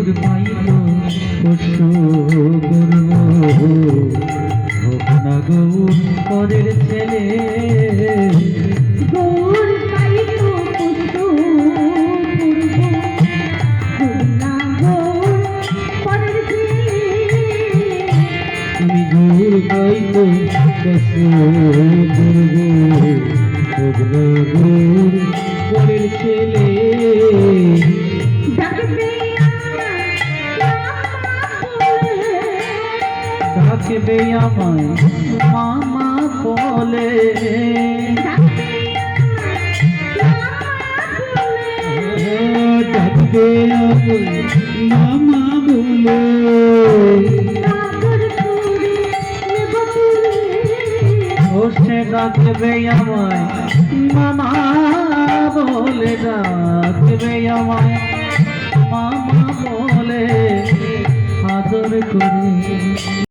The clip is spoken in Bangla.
মধুর মাইল পশু করবনা গৌর করের ছেলে গৌর মাইল পশু আমি গৌর মাইল পশু করব ভগনা গৌর ডাকবে আমায়, মামা বলে। ডাকবে মামা বলে। সে ডাকবে আমায়, মামা বলে। ডাকবে আমায়, মামা বলে। আদর করে